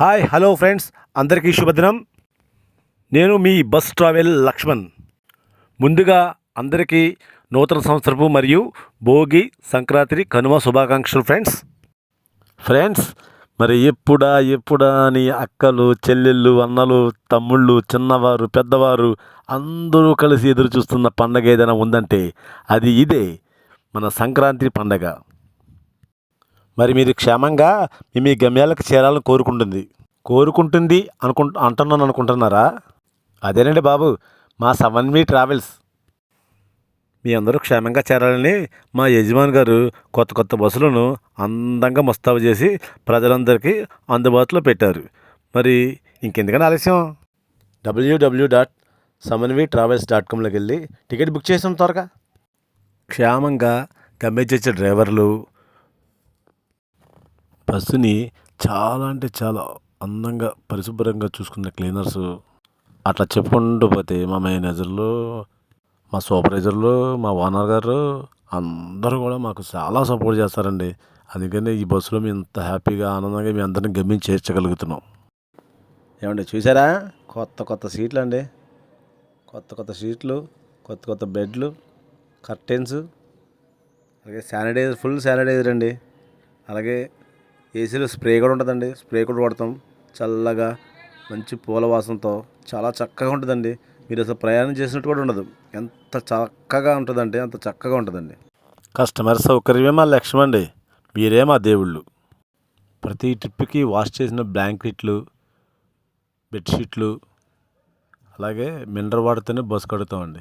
Hi hello friends. అందరికీ శుభదినం. నేను మీ బస్ ట్రావెల్ లక్ష్మణ్. ముందుగా అందరికీ నూతన సంవత్సరపు మరియు భోగి సంక్రాంతి కనుమ శుభాకాంక్షలు ఫ్రెండ్స్. ఫ్రెండ్స్ మరి ఎప్పుడా ఎప్పుడా అని అక్కలు చెల్లెళ్ళు అన్నలు తమ్ముళ్ళు చిన్నవారు పెద్దవారు అందరూ కలిసి ఎదురు చూస్తున్న పండగ ఏదైనా ఉందంటే అది ఇదే మన సంక్రాంతి పండగ. మరి మీరు క్షేమంగా మీ మీ గమ్యాలకు చేరాలని కోరుకుంటుంది. కోరుకుంటుంది అనుకు అంటున్నాను అనుకుంటున్నారా? అదేనండి బాబు మా సమన్వి ట్రావెల్స్. మీ అందరూ క్షేమంగా చేరాలని మా యజమాని గారు కొత్త కొత్త బస్సులను అందంగా ముస్తాబు చేసి ప్రజలందరికీ అందుబాటులో పెట్టారు. మరి ఇంకెందుకని ఆలస్యం? WWW dot Samanvi travels dot కామ్లోకి వెళ్ళి టికెట్ బుక్ చేసాం త్వరగా. క్షేమంగా గమ్యచేసే డ్రైవర్లు బస్సుని చాలా అంటే చాలా అందంగా పరిశుభ్రంగా చూసుకున్న క్లీనర్స్ అట్లా చెప్పుకుంటూ పోతే మా మేనేజర్లు మా సూపర్వైజర్లు మా ఓనర్ గారు అందరూ కూడా మాకు చాలా సపోర్ట్ చేస్తారండి. అందుకని ఈ బస్సులో మేము ఇంత హ్యాపీగా ఆనందంగా మీ అందరిని గమ్యం చేర్చగలుగుతున్నాం. ఏమండి చూసారా? కొత్త కొత్త సీట్లు అండి కొత్త కొత్త సీట్లు కొత్త కొత్త బెడ్లు కర్టెన్స్ అలాగే శానిటైజర్ ఫుల్ శానిటైజర్ అండి. అలాగే ఏసీలో స్ప్రే కూడా ఉంటుందండి. స్ప్రే కూడా వాడతాం. చల్లగా మంచి పూల వాసనతో చాలా చక్కగా ఉంటుందండి. మీరు అసలు ప్రయాణం చేసినట్టు కూడా ఉండదు. ఎంత చక్కగా ఉంటుందంటే అంత చక్కగా ఉంటుందండి. కస్టమర్ సౌకర్యమే మా లక్ష్యం అండి. మీరే మా దేవుళ్ళు. ప్రతి ట్రిప్కి వాష్ చేసిన బ్లాంకెట్లు బెడ్షీట్లు అలాగే మినరల్ వాటర్తోనే బస్సు కడుతామండి.